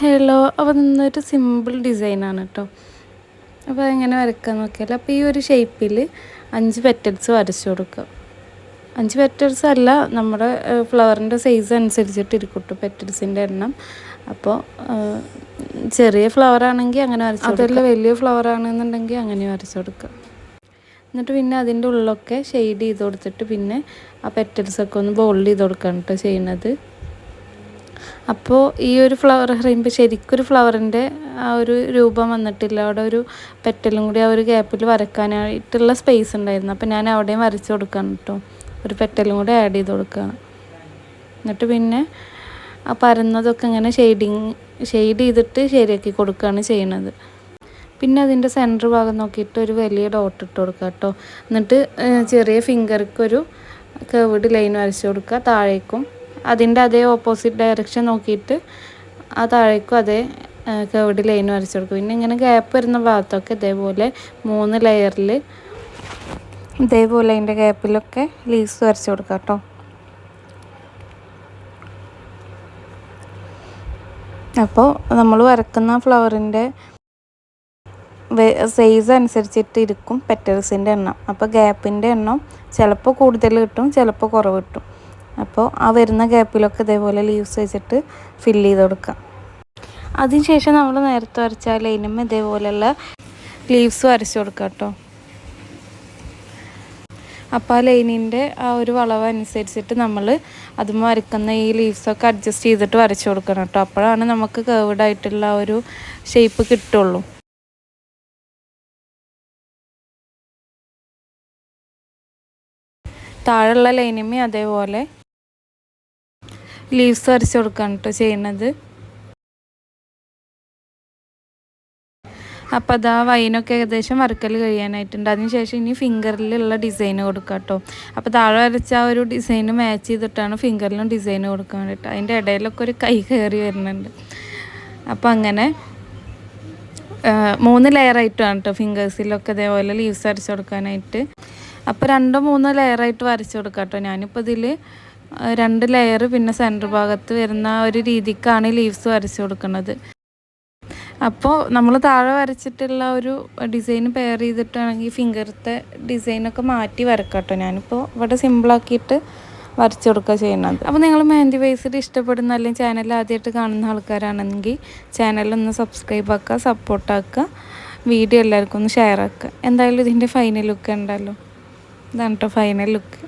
Hello അപ്പോൾ നിന്നൊരു simple ഡിസൈനാണ് കേട്ടോ അപ്പോൾ എങ്ങനെ വരയ്ക്കാൻ നോക്കിയാൽ അപ്പോൾ ഈ ഒരു ഷേപ്പിൽ അഞ്ച് പെറ്റൽസ് വരച്ചു കൊടുക്കുക. അഞ്ച് പെറ്റൽസ് അല്ല നമ്മുടെ ഫ്ലവറിന്റെ സൈസ് അനുസരിച്ചിട്ട് ഇരിക്കട്ടു കേട്ടോ പെറ്റൽസിന്റെ എണ്ണം. അപ്പോൾ ചെറിയ ഫ്ലവർ ആണെങ്കിൽ അങ്ങനെ വരച്ചു അതല്ല വലിയ ഫ്ലവർ ആണെന്നുണ്ടെങ്കിൽ അങ്ങനെ വരച്ചു കൊടുക്കുക. എന്നിട്ട് പിന്നെ അതിന്റെ ഉള്ളൊക്കെ ഷെയ്ഡ് ചെയ്ത് കൊടുത്തിട്ട് പിന്നെ ആ പെറ്റൽസൊക്കെ ഒന്ന് ബോൾഡ് ചെയ്ത് കൊടുക്കണം കേട്ടോ ചെയ്യുന്നത്. അപ്പോൾ ഈ ഒരു ഫ്ലവർ പറയുമ്പോൾ ശരിക്കൊരു ഫ്ലവറിന്റെ ആ ഒരു രൂപം വന്നിട്ടില്ല. അവിടെ ഒരു പെറ്റലും കൂടി ആ ഒരു ഗ്യാപ്പിൽ വരക്കാനായിട്ടുള്ള സ്പേസ് ഉണ്ടായിരുന്നു. അപ്പോൾ ഞാൻ അവിടെയും വരച്ച് കൊടുക്കുകയാണ് കേട്ടോ ഒരു പെറ്റലും കൂടി ആഡ് ചെയ്ത് കൊടുക്കുകയാണ് എന്നിട്ട് പിന്നെ ആ പരന്നതൊക്കെ ഇങ്ങനെ ഷെയ്ഡിങ് ഷെയ്ഡ് ചെയ്തിട്ട് ശരിയാക്കി കൊടുക്കുകയാണ് ചെയ്യണത്. പിന്നെ അതിന്റെ സെന്റർ ഭാഗം നോക്കിയിട്ട് ഒരു വലിയ ഡോട്ട് ഇട്ട് കൊടുക്കുക കേട്ടോ എന്നിട്ട് ചെറിയ ഫിംഗർക്കൊരു കേവിഡ് ലൈൻ വരച്ച് കൊടുക്കുക താഴേക്കും അതിന്റെ അതേ ഓപ്പോസിറ്റ് ഡയറക്ഷൻ നോക്കിയിട്ട് ആ താഴേക്കും അതേ കേവിഡ് ലൈൻ വരച്ചു കൊടുക്കും. പിന്നെ ഇങ്ങനെ ഗ്യാപ്പ് വരുന്ന ഭാഗത്തൊക്കെ ഇതേപോലെ മൂന്ന് ലെയറിൽ ഇതേപോലെ അതിന്റെ ഗ്യാപ്പിലൊക്കെ ലീവ്സ് വരച്ചു കൊടുക്കാം കേട്ടോ. അപ്പോൾ നമ്മൾ വരക്കുന്ന ഫ്ലവറിന്റെ സൈസ് അനുസരിച്ചിട്ട് ഇരിക്കും പെറ്റൽസിന്റെ എണ്ണം. അപ്പോൾ ഗ്യാപ്പിന്റെ എണ്ണം ചിലപ്പോൾ കൂടുതൽ കിട്ടും ചിലപ്പോൾ കുറവ് കിട്ടും. അപ്പോൾ ആ വരുന്ന ഗ്യാപ്പിലൊക്കെ ഇതേപോലെ ലീവ്സ് വെച്ചിട്ട് ഫില്ല് ചെയ്ത് കൊടുക്കാം. അതിനുശേഷം നമ്മൾ നേരത്തെ വരച്ച ലൈനും ഇതേപോലെയുള്ള ലീവ്സ് വരച്ചു കൊടുക്കാം കേട്ടോ. അപ്പോൾ ആ ലൈനിന്റെ ആ ഒരു വളവ് അനുസരിച്ചിട്ട് നമ്മൾ അതും വരയ്ക്കുന്ന ഈ ലീവ്സൊക്കെ അഡ്ജസ്റ്റ് ചെയ്തിട്ട് വരച്ചു കൊടുക്കണം കേട്ടോ. അപ്പോഴാണ് നമുക്ക് കേവഡ് ആയിട്ടുള്ള ഒരു ഷേപ്പ് കിട്ടുള്ളൂ. താഴെയുള്ള ലൈനിമേ അതേപോലെ ലീവ്സ് വരച്ച് കൊടുക്കുകയാണ് കേട്ടോ ചെയ്യുന്നത് അപ്പോൾ അതാ വൈനൊക്കെ ഏകദേശം വറുക്കൽ കഴിയാനായിട്ടുണ്ട്. അതിനുശേഷം ഇനി ഫിംഗറിലുള്ള ഡിസൈൻ കൊടുക്കുക കേട്ടോ അപ്പോൾ താഴെ വരച്ച ആ ഒരു ഡിസൈൻ മാച്ച് ചെയ്തിട്ടാണ് ഫിംഗറിലും ഡിസൈൻ കൊടുക്കാൻ വേണ്ടിയിട്ട് അതിന്റെ ഇടയിലൊക്കെ ഒരു കൈ കയറി വരുന്നുണ്ട്. അപ്പോൾ അങ്ങനെ മൂന്ന് ലെയറായിട്ടാണ് കേട്ടോ ഫിംഗേഴ്സിലൊക്കെ ഇതേപോലെ ലീവ്സ് വരച്ച് കൊടുക്കാനായിട്ട്. അപ്പോൾ രണ്ടോ മൂന്നോ ലെയറായിട്ട് വരച്ച് കൊടുക്കാം കേട്ടോ ഞാനിപ്പോൾ ഇതിൽ രണ്ട് ലെയർ പിന്നെ സെന്റർ ഭാഗത്ത് വരുന്ന ഒരു രീതിക്കാണ് ലീവ്സ് വരച്ച് കൊടുക്കുന്നത്. അപ്പോൾ നമ്മൾ താഴെ വരച്ചിട്ടുള്ള ഒരു ഡിസൈൻ പെയർ ചെയ്തിട്ടാണെങ്കിൽ ഫിംഗറത്തെ ഡിസൈനൊക്കെ മാറ്റി വരക്കാം കേട്ടോ ഞാനിപ്പോൾ ഇവിടെ സിമ്പിളാക്കിയിട്ട് വരച്ചു കൊടുക്കുക ചെയ്യുന്നത്. അപ്പോൾ നിങ്ങൾ മെഹന്തി ബേസിൽ ഇഷ്ടപ്പെടുന്ന അല്ലെങ്കിൽ ചാനൽ ആദ്യമായിട്ട് കാണുന്ന ആൾക്കാരാണെങ്കിൽ ചാനലൊന്ന് സബ്സ്ക്രൈബ് ആക്കുക സപ്പോർട്ടാക്കുക വീഡിയോ എല്ലാവർക്കും ഒന്ന് ഷെയർ ആക്കുക എന്തായാലും ഇതിന്റെ ഫൈനൽ ലുക്ക് ഉണ്ടല്ലോ ഇതാണ് കേട്ടോ ഫൈനൽ ലുക്ക്